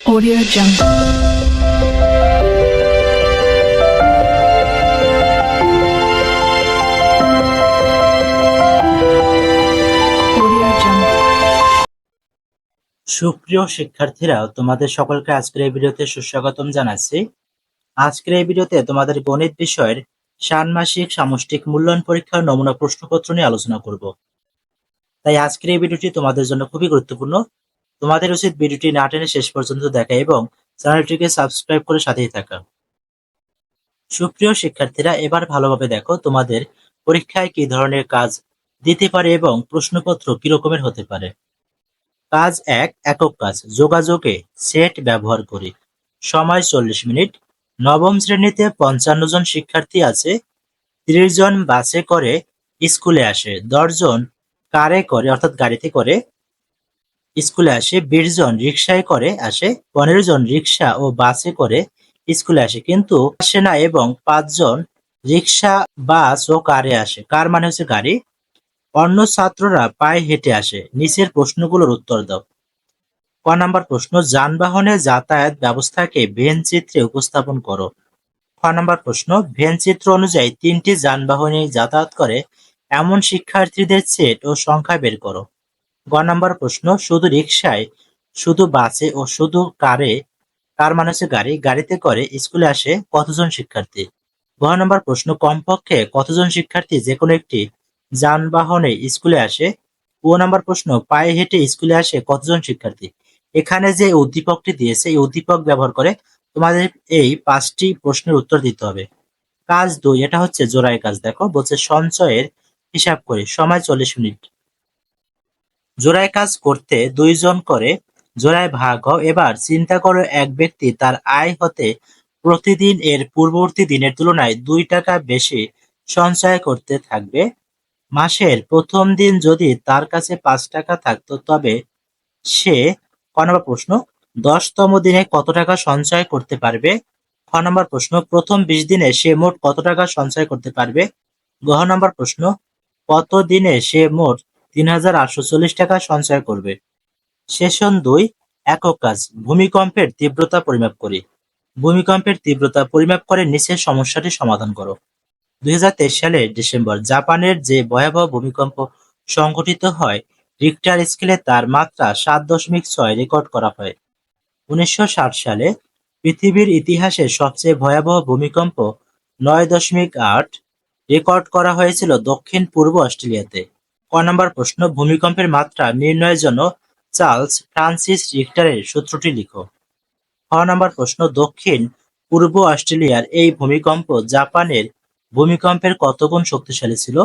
Audio Jungle. সুপ্রিয় শিক্ষার্থীরা, তোমাদের সকলকে আজকের এই ভিডিওতে সুস্বাগতম জানাচ্ছি। আজকের এই ভিডিওতে তোমাদের গণিত বিষয়ের ষান্মাসিক সামষ্টিক মূল্যায়ন পরীক্ষার নমুনা প্রশ্নপত্র নিয়ে আলোচনা করব। তাই আজকের এই ভিডিওটি তোমাদের জন্য খুবই গুরুত্বপূর্ণ। তোমাদের উচিত ভিডিওটি না টেনে শেষ পর্যন্ত দেখা এবং চ্যানেলটিকে সাবস্ক্রাইব করে সাথেই থাকা। সুপ্রিয় শিক্ষার্থীরা, এবার ভালোভাবে দেখো তোমাদের পরীক্ষায় কি ধরনের কাজ দিতে পারে এবং প্রশ্নপত্র কি রকমের হতে পারে। কাজ এক, একক কাজ, যোগাযোগে সেট ব্যবহার করি। সময় চল্লিশ মিনিট। নবম শ্রেণীতে পঞ্চান্ন জন শিক্ষার্থী আছে। ত্রিশ জন বাসে করে স্কুলে আসে। দশ জন কারে করে, অর্থাৎ গাড়িতে করে স্কুলে আসে বিশ জন রিক্সায় করে আসে পনেরো জন রিক্সা ও বাসে করে স্কুলে আসে। কিন্তু আসে না এবং পাঁচজন রিক্সা বাস ও কারে আসে। কার মানে হচ্ছে গাড়ি? অন্য ছাত্ররা পায়ে হেঁটে আসে। নিচের প্রশ্নগুলোর উত্তর দাও। ক নাম্বার প্রশ্ন, যানবাহনে যাতায়াত ব্যবস্থাকে ভেন চিত্রে উপস্থাপন করো। খ নাম্বার প্রশ্ন ভেন চিত্র অনুযায়ী তিনটি যানবাহনে যাতায়াত করে এমন শিক্ষার্থীদের সেট ও সংখ্যা বের করো। গ নাম্বার প্রশ্ন, শুধু রিক্সায় শুধু বাসে ও শুধু কারে, কার মানে হচ্ছে গাড়ি, গাড়িতে করে স্কুলে আসে কতজন শিক্ষার্থী? ঘ নাম্বার প্রশ্ন, কমপক্ষে কতজন শিক্ষার্থী যে কোনো একটি যানবাহনে স্কুলে আসে? ও নাম্বার প্রশ্ন, পায়ে হেঁটে স্কুলে আসে কতজন শিক্ষার্থী? এখানে যে উদ্দীপকটি দিয়েছে, এই উদ্দীপক ব্যবহার করে তোমাদের এই পাঁচটি প্রশ্নের উত্তর দিতে হবে। কাজ দুই, এটা হচ্ছে জোড়াই কাজ, দেখো, বলছে সঞ্চয়ের হিসাব করে, সময় চল্লিশ মিনিট। জোড়াই কাজ করতে দুইজন করে জোড়ায় ভাগ হও। এবার চিন্তা করো এক ব্যক্তি তার আয় হতে প্রতিদিন এর পূর্ববর্তী দিনের তুলনায় দুই টাকা বেশি সঞ্চয় করতে থাকবে। মাসের প্রথম দিন যদি তার কাছে পাঁচ টাকা থাকতো, তবে সে, ক নম্বর প্রশ্ন, দশতম দিনে কত টাকা সঞ্চয় করতে পারবে? খ নম্বর প্রশ্ন, প্রথম বিশ দিনে সে মোট কত টাকা সঞ্চয় করতে পারবে? গহ নম্বর প্রশ্ন, কত দিনে সে মোট তিন হাজার আটশো চল্লিশ টাকা সঞ্চয় করবে। সেশন দুই, একক কাজ, ভূমিকম্পের তীব্রতা পরিমাপ করি। ভূমিকম্পের তীব্রতা পরিমাপ করে নিচের সমস্যাটি সমাধান করো। দুই সালের ডিসেম্বর, জাপানের যে ভয়াবহ ভূমিকম্প সংঘটিত হয় রিক্টার স্কেলে তার মাত্রা সাত দশমিক ছয় রেকর্ড করা হয়। উনিশশো ষাট সালে পৃথিবীর ইতিহাসে সবচেয়ে ভয়াবহ ভূমিকম্প নয় দশমিক আট রেকর্ড করা হয়েছিল দক্ষিণ পূর্ব অস্ট্রেলিয়াতে। ক নম্বর প্রশ্ন, ভূমিকম্পের মাত্রা নির্ণয়ের জন্য চার্লস ফ্রান্সিস রিক্টারের সূত্রটি লিখো। খ নম্বর প্রশ্ন, দক্ষিণ পূর্ব অস্ট্রেলিয়ার এই ভূমিকম্প জাপানের ভূমিকম্পের কত গুণ শক্তিশালী ছিল?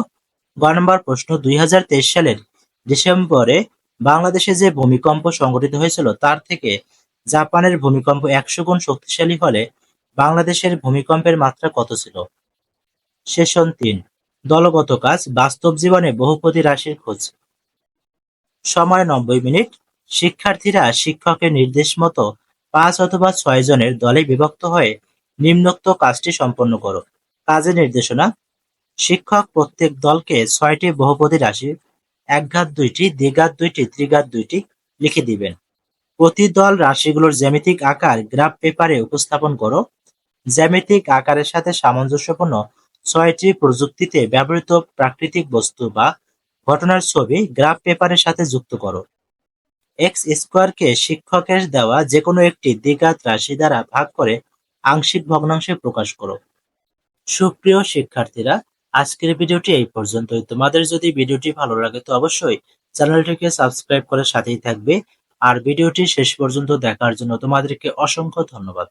গ নম্বর প্রশ্ন, দুই হাজার তেইশ সালের ডিসেম্বরে বাংলাদেশে যে ভূমিকম্প সংঘটিত হয়েছিল, তার থেকে জাপানের ভূমিকম্প একশো গুণ শক্তিশালী হলে বাংলাদেশের ভূমিকম্পের মাত্রা কত ছিল? সেশন তিন। দলগত কাজ বাস্তব জীবনে বহুপতি রাশির খোঁজ। সময় নব্বই মিনিট। শিক্ষার্থীরা শিক্ষকের নির্দেশ মতো পাঁচ অথবা ছয় জনের দলে বিভক্ত হয়ে নিম্নোক্ত কাজটি সম্পন্ন করো। কাজের নির্দেশনা, শিক্ষক প্রত্যেক দলকে ছয়টি বহুপদী রাশি, একঘাত দুইটি, দ্বিঘাত দুইটি, ত্রিঘাত দুইটি লিখে দিবেন। প্রতি দল রাশিগুলোর জ্যামিতিক আকার গ্রাফ পেপারে উপস্থাপন করো। জ্যামিতিক আকারের সাথে সামঞ্জস্যপূর্ণ ছয়টি প্রযুক্তিতে ব্যবহৃত প্রাকৃতিক বস্তু বা ঘটনার ছবি গ্রাফ পেপারের সাথে যুক্ত করো। এক্স স্কোয়ারকে শিক্ষকের দেওয়া যে কোনো একটি দ্বিঘাত রাশি দ্বারা ভাগ করে আংশিক ভগ্নাংশে প্রকাশ করো। সুপ্রিয় শিক্ষার্থীরা, আজকের ভিডিওটি এই পর্যন্তই। তোমাদের যদি ভিডিওটি ভালো লাগে তো অবশ্যই চ্যানেলটিকে সাবস্ক্রাইব করে সাথেই থাকবে। আর ভিডিওটি শেষ পর্যন্ত দেখার জন্য তোমাদেরকে অসংখ্য ধন্যবাদ।